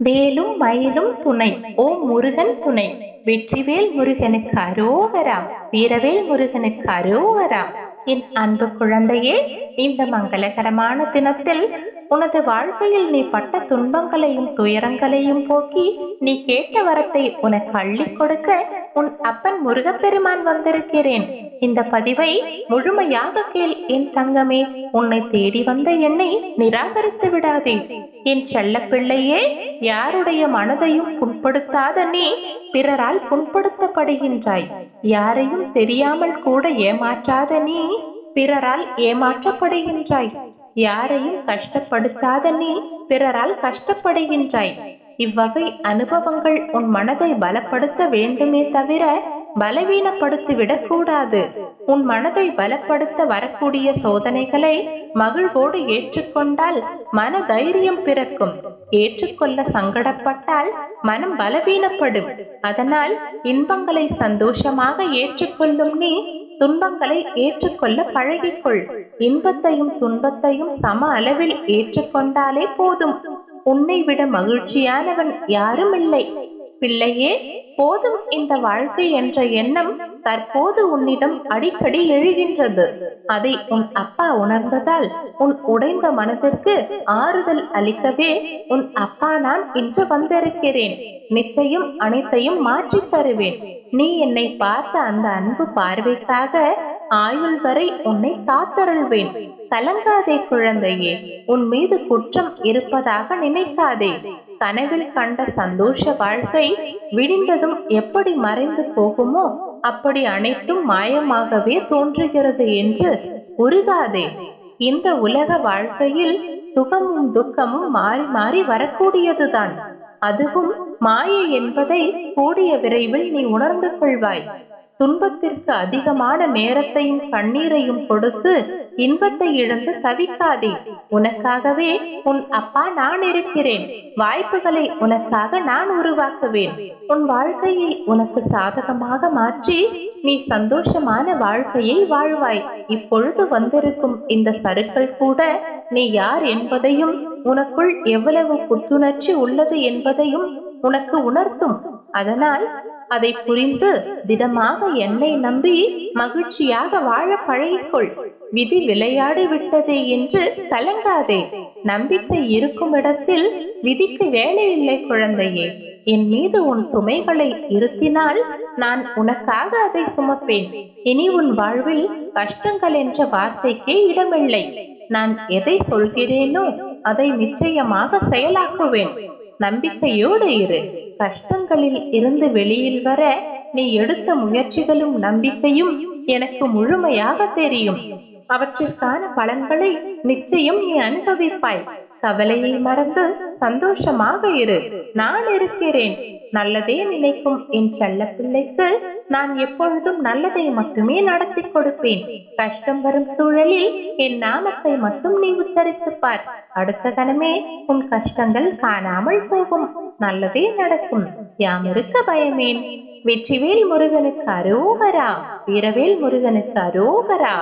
வேலும் மயிலும் துணை. ஓ முருகன் துணை. வெற்றிவேல் முருகனுக்கு அரோகரா வீரவேல் முருகனுக்கு அரோகரா என் அன்பு குழந்தையே இந்த மங்களகரமான தினத்தில் உனது வாழ்க்கையில் நீ பட்ட துன்பங்களையும் துயரங்களையும் போக்கி நீ கேட்ட வரத்தை உனக்கு அள்ளி கொடுக்க உன் அப்பன் முருகப்பெருமான் வந்திருக்கிறேன். இந்த பதிவை முழுமையாக கேள். என் தங்கமே உன்னை தேடி வந்த என்னை நிராகரித்து விடாதே. என் செல்ல பிள்ளையே யாருடைய மனதையும் புண்படுத்தாத நீ பிறரால் புண்படுத்தப்படுகின்றாய். யாரையும் தெரியாமல் கூட ஏமாற்றாத நீ பிறரால் ஏமாற்றப்படுகின்றாய். யாரையும் கஷ்டப்படுத்தாத நீ பிறரால் கஷ்டப்படுகின்றாய். இவ்வகை அனுபவங்கள் உன் மனதை பலப்படுத்த வேண்டுமே தவிர பலவீனப்படுத்திவிடக் கூடாது உன் மனதை பலப்படுத்த வரக்கூடிய சோதனைகளை மகிழ்வோடு ஏற்றுக்கொண்டால் மன தைரியம் பிறக்கும். ஏற்றுக்கொள்ள சங்கடப்பட்டால் மனம் பலவீனப்படும். அதனால் இன்பங்களை சந்தோஷமாக ஏற்றுக்கொள்ளும் நீ துன்பங்களை ஏற்றுக்கொள்ள பழகிக்கொள். இன்பத்தையும் துன்பத்தையும் சம அளவில் ஏற்றுக்கொண்டாலே போதும். உன்னை விட மகிழ்ச்சியானவன் யாரும் இல்லை. பிள்ளையே போதும் இந்த வாழ்க்கை என்ற எண்ணம் தற்போது உன்னிடம் அடிக்கடி எழுகின்றது. அதை உன் அப்பா உணர்ந்ததால் உன் உடைந்த மனதிற்கு ஆறுதல் அளிக்கவே உன் அப்பா நான் இன்று வந்திருக்கிறேன். நிச்சயம் அனைத்தையும் மாற்றித் தருவேன். நீ என்னை பார்த்த அந்த அன்பு பார்வைக்காக ஆயுள் வரை உன்னை காத்தருள்வேன். கலங்காதே குழந்தையே உன் மீது குற்றம் இருப்பதாக நினைக்காதே. கனவில் கண்ட சந்தோஷ வாழ்க்கை விடிந்ததும் எப்படி மறைந்து போகுமோ அப்படி அனைத்தும் மாயமாகவே தோன்றுகிறது என்று உருகாதே. இந்த உலக வாழ்க்கையில் சுகமும் துக்கமும் மாறி மாறி வரக்கூடியதுதான். அதுவும் மாயை என்பதை கூடிய விரைவில் நீ உணர்ந்து கொள்வாய். துன்பத்திற்கு அதிகமான நேரத்தையும் கண்ணீரையும் கொடுத்து இன்பத்தை இழந்து தவிக்காதே. உனக்காகவே உன் அப்பா நான் இருக்கிறேன். வாய்ப்புகளை உனக்காக நான் உருவாக்குவேன். உன் வாழ்க்கையை உனக்கு சாதகமாக மாற்றி நீ சந்தோஷமான வாழ்க்கையை வாழ்வாய். இப்பொழுது வந்திருக்கும் இந்த சருக்கள் கூட நீ யார் என்பதையும் உனக்குள் எவ்வளவு புத்துணர்ச்சி உள்ளது என்பதையும் உனக்கு உணர்த்தும். அதனால் அதை புரிந்து திடமாக என்னை நம்பி மகிழ்ச்சியாக வாழ பழகிக்கொள். விதி விளையாடி விட்டதே என்று கலங்காதே. நம்பிக்கை இருக்கும் இடத்தில் விதிக்கு வேலை இல்லை குழந்தையே. என் மீது உன் சுமைகளை இருத்தினால் நான் உனக்காக அதை சுமப்பேன். இனி உன் வாழ்வில் கஷ்டங்கள் என்ற வார்த்தைக்கே இடமில்லை. நான் எதை சொல்கிறேனோ அதை நிச்சயமாக செயலாக்குவேன். நம்பிக்கையோடு இரு. கஷ்டங்களில் இருந்து வெளியில் வர நீ எடுத்த முயற்சிகளும் நம்பிக்கையும் எனக்கு முழுமையாக தெரியும். அவற்றிற்கான பலன்களை நிச்சயம் நீ அனுபவிப்பாய். கவலையை மறந்து சந்தோஷமாக இரு. நான் இருக்கிறேன். நல்லதே நினைக்கும் என் செல்ல பிள்ளைக்கு நான் எப்பொழுதும் நல்லதை மட்டுமே நடத்தி கொடுப்பேன். கஷ்டம் வரும் சூழலில் என் நாமத்தை மட்டும் நீ உச்சரித்துப்பார் அடுத்த கணமே உன் கஷ்டங்கள் காணாமல் போகும். நல்லதே நடக்கும். யாம் இருக்க பயமேன். வெற்றிவேல் முருகனுக்கு அரோகரா. வீரவேல் முருகனுக்கு அரோகரா.